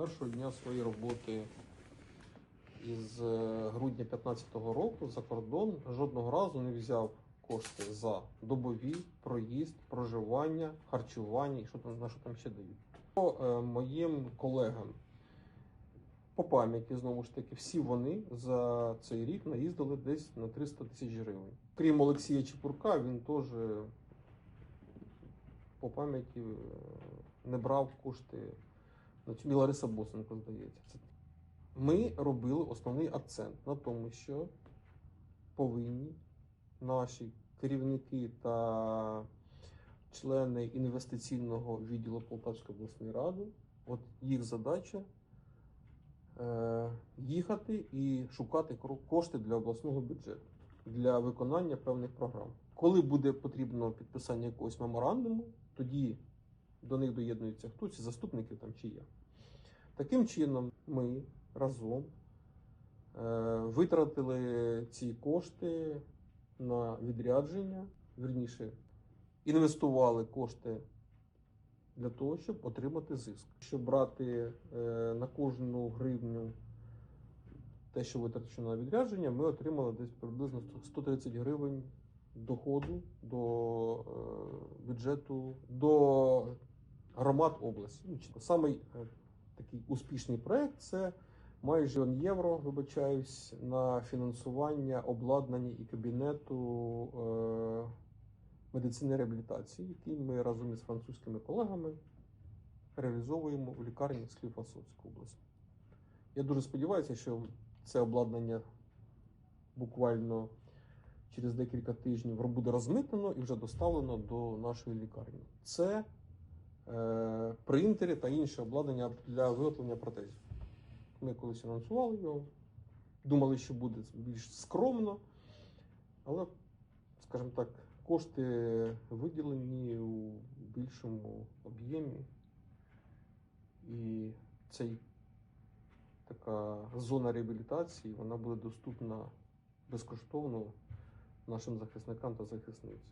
першого дня своєї роботи із е, грудня 2015 року за кордон жодного разу не взяв кошти за добові, проїзд, проживання, харчування і що там на що там ще дають. По е, моїм колегам по пам'яті, знову ж таки, всі вони за цей рік наїздили десь на 300 тисяч гривень. Крім Олексія Чепурка, він теж по пам'яті е, не брав кошти. І Лариса Босенко, здається. Ми робили основний акцент на тому, що повинні наші керівники та члени інвестиційного відділу Полтавської обласної ради, от їх задача е, їхати і шукати кошти для обласного бюджету для виконання певних програм. Коли буде потрібно підписання якогось меморандуму, тоді до них доєднується хтось із заступників там чи я. Таким чином, ми разом е, витратили ці кошти на відрядження, вірніше, інвестували кошти для того, щоб отримати зиск. Щоб брати е, на кожну гривню те, що витрачено на відрядження, ми отримали десь приблизно 130 гривень доходу до е, бюджету, до громад області. Ну, Самий е, такий успішний проект це майже мільйон євро, вибачаюсь, на фінансування обладнання і кабінету е, медицини реабілітації, який ми разом із французькими колегами реалізовуємо у лікарні Скліфосовської області. Я дуже сподіваюся, що це обладнання буквально через декілька тижнів буде розмитнено і вже доставлено до нашої лікарні. Це принтери та інше обладнання для виготовлення протезів. Ми колись анонсували його, думали, що буде більш скромно, але, скажімо так, кошти виділені у більшому об'ємі. І цей така зона реабілітації вона буде доступна безкоштовно нашим захисникам та захисницям.